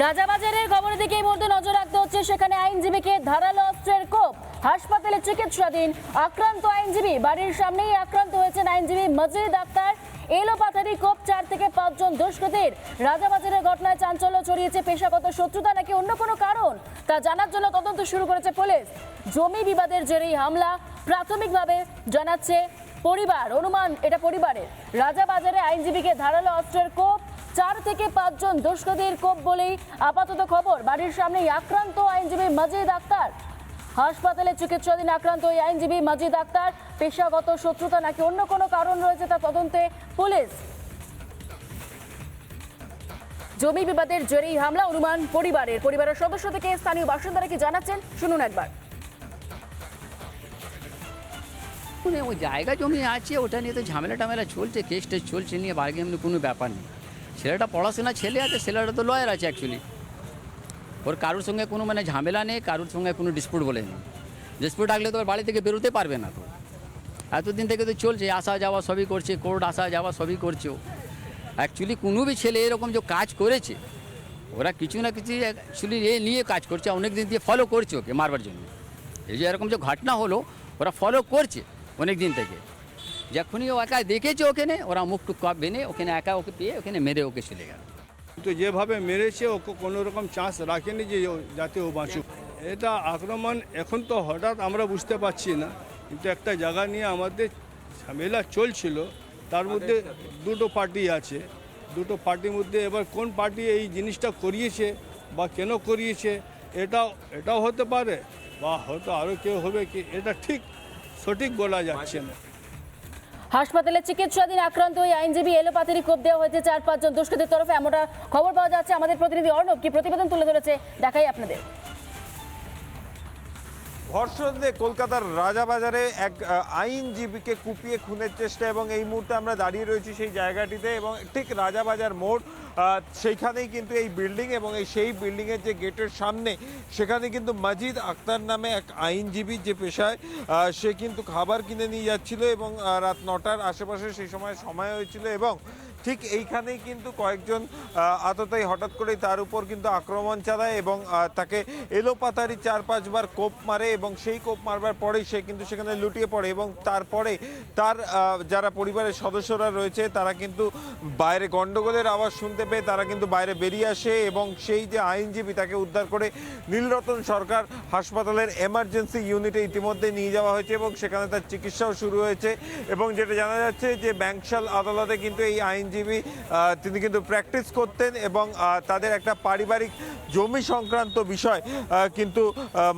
রাজাবাজারের খবরের দিকে এই মুহূর্তে নজর রাখতে হচ্ছে, সেখানে আইনজীবীকে ধারালো অস্ত্রের কোপ। হাসপাতালে চিকিৎসাধীন আক্রান্ত আইনজীবী, বাড়ির সামনেই আক্রান্ত হয়েছেন আইনজীবী মজিদ আক্তার। এলো পাথারি কোপ চার থেকে পাঁচজন দুষ্কৃতীর। রাজাবাজারের ঘটনায় চাঞ্চল্য ছড়িয়েছে, পেশাগত শত্রুতা নাকি অন্য কোনো কারণ? তা জানার জন্য তদন্ত শুরু করেছে পুলিশ। জমি বিবাদের জেরেই হামলা, প্রাথমিকভাবে জানাচ্ছে পরিবার, অনুমান এটা পরিবারের। রাজাবাজারে আইনজীবীকে ধারালো অস্ত্রের কোপ চার থেকে পাঁচজন দুষ্কৃতীর কোপ বলেই আপাতত খবর। বাড়ির সামনেই আক্রান্ত আইনজীবী মজিদ আক্তার। হাসপাতালে চিকিৎসাধীন আক্রান্ত ওই আইনজীবী মজিদ আক্তার। পেশাগত শত্রুতা নাকি অন্য কোনো কারণ রয়েছে তা তদন্তে পুলিশ। জমি বিবাদের জেরেই হামলা, অনুমান পরিবারের পরিবারের সদস্য থেকে স্থানীয় বাসিন্দারা কি জানাচ্ছেন? শুনুন একবার। মানে ওই জায়গা জমি আছে, ওটা নিয়ে তো ঝামেলা টামেলা চলছে কেস টেস চলছে নিয়ে বাইরে এমনি কোনো ব্যাপার নেই। ছেলেটা পড়াশোনা ছেলে আছে, ছেলেটা তো লয়ার আছে অ্যাকচুয়ালি ওর কারোর সঙ্গে কোনো মানে ঝামেলা নেই, কারোর সঙ্গে কোনো ডিসপুট বলে নেই। ডিসপুট থাকলে তো বাড়ি থেকে বেরোতে পারবে না তো। এতদিন থেকে তো চলছে, আসা যাওয়া সবই করছে কোর্ট আসা যাওয়া সবই করছে ও। অ্যাকচুয়ালি কোনো বি ছেলে এরকম যে কাজ করেছে, ওরা কিছু না কিছু অ্যাকচুয়ালি এ নিয়ে কাজ করছে অনেক দিন দিয়ে ফলো করছে ওকে মারবার জন্য। এই যে এরকম যে ঘটনা হলো, ওরা ফলো করছে অনেক দিন থেকে। যখনই ও একা দেখেছে ওখানে, ওরা মুখ টুক কাঁপবে না ওখানে একা ওকে পেয়ে ওখানে মেরে ওকে চলে গেল। তো যেভাবে মেরেছে ওকে কোনো রকম চান্স রাখেনি যে যাতে ও বাঁচুক। এটা আক্রমণ এখন তো হঠাৎ আমরা বুঝতে পারছি না। কিন্তু একটা জায়গা নিয়ে আমাদের ঝামেলা চলছিল। তার মধ্যে দুটো পার্টি আছে। দুটো পার্টির মধ্যে এবার কোন পার্টি এই জিনিসটা করিয়েছে বা কেন করিয়েছে এটাও এটাও হতে পারে বা হয়তো আরও কেউ হবে কি, এটা ঠিক সঠিক বলা যাচ্ছে না। হাসপাতালে চিকিৎসাধীন আক্রান্ত ওই আইনজীবী এলোপাথারি কোপ দেওয়া হয়েছে চার পাঁচজন দুষ্কৃতির তরফে। এমনটা খবর পাওয়া যাচ্ছে আমাদের প্রতিনিধি অর্ণব, কি প্রতিবেদন তুলে ধরেছে দেখাই আপনাদের। ধর্ষণে কলকাতার রাজাবাজারে এক আইনজীবীকে কুপিয়ে খুনের চেষ্টা এবং এই মুহূর্তে আমরা দাঁড়িয়ে রয়েছি সেই জায়গাটিতে এবং ঠিক রাজাবাজার মোড় সেইখানেই কিন্তু এই বিল্ডিং এবং এই সেই বিল্ডিংয়ের যে গেটের সামনে সেখানে কিন্তু মাজিদ আক্তার নামে এক আইনজীবী যে পেশায় সে কিন্তু খাবার কিনে নিয়ে যাচ্ছিল এবং রাত নটার আশেপাশে সেই সময় সময় হয়েছিল এবং ঠিক এইখানেই কিন্তু কয়েকজন আহ, আততায়ী হঠাৎ করেই তার উপর কিন্তু আক্রমণ চালায় এবং তাকে এলোপাতারি চার পাঁচবার কোপ মারে এবং সেই কোপ মারবার পরেই সে কিন্তু সেখানে লুটিয়ে পড়ে এবং তারপরে তার যারা পরিবারের সদস্যরা রয়েছে তারা কিন্তু বাইরে গন্ডগোলের আওয়াজ শুনতে পেয়ে তারা কিন্তু বাইরে বেরিয়ে আসে এবং সেই যে আইনজীবী তাকে উদ্ধার করে নীলরতন সরকার হাসপাতালের এমার্জেন্সি ইউনিটে ইতিমধ্যে নিয়ে যাওয়া হয়েছে এবং সেখানে তার চিকিৎসাও শুরু হয়েছে এবং যেটা জানা যাচ্ছে যে ব্যাংশাল আদালতে কিন্তু এই আইনজীবী তিনি কিন্তু প্র্যাকটিস করতেন এবং তাদের একটা পারিবারিক জমি সংক্রান্ত বিষয় কিন্তু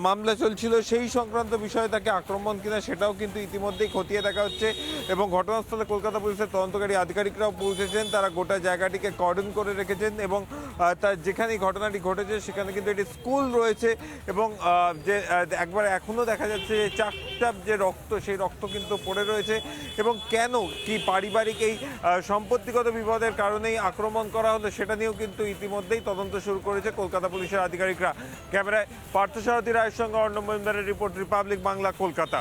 মামলা চলছিল। সেই সংক্রান্ত বিষয়ে তাকে আক্রমণ কিনা সেটাও কিন্তু ইতিমধ্যেই খতিয়ে দেখা হচ্ছে এবং ঘটনাস্থলে কলকাতা পুলিশের তদন্তকারী আধিকারিকরাও পৌঁছেছেন। তারা গোটা জায়গাটিকে কর্ডন করে রেখেছেন এবং তার যেখানে ঘটনাটি ঘটেছে সেখানে কিন্তু একটি স্কুল রয়েছে এবং যে একবার এখনও দেখা যাচ্ছে যে চাপ চাপ যে রক্ত, সেই রক্ত কিন্তু পড়ে রয়েছে এবং কেন, কি পারিবারিক এই সম্পত্তিগত বিপদের কারণেই আক্রমণ করা হলো সেটা নিয়েও কিন্তু ইতিমধ্যেই তদন্ত শুরু করেছে কলকাতা পুলিশের আধিকারিকরা। ক্যামেরায় পার্থসারথী রায়ের সঙ্গে অর্ণব মজুমদারের রিপোর্ট, রিপাবলিক বাংলা, কলকাতা।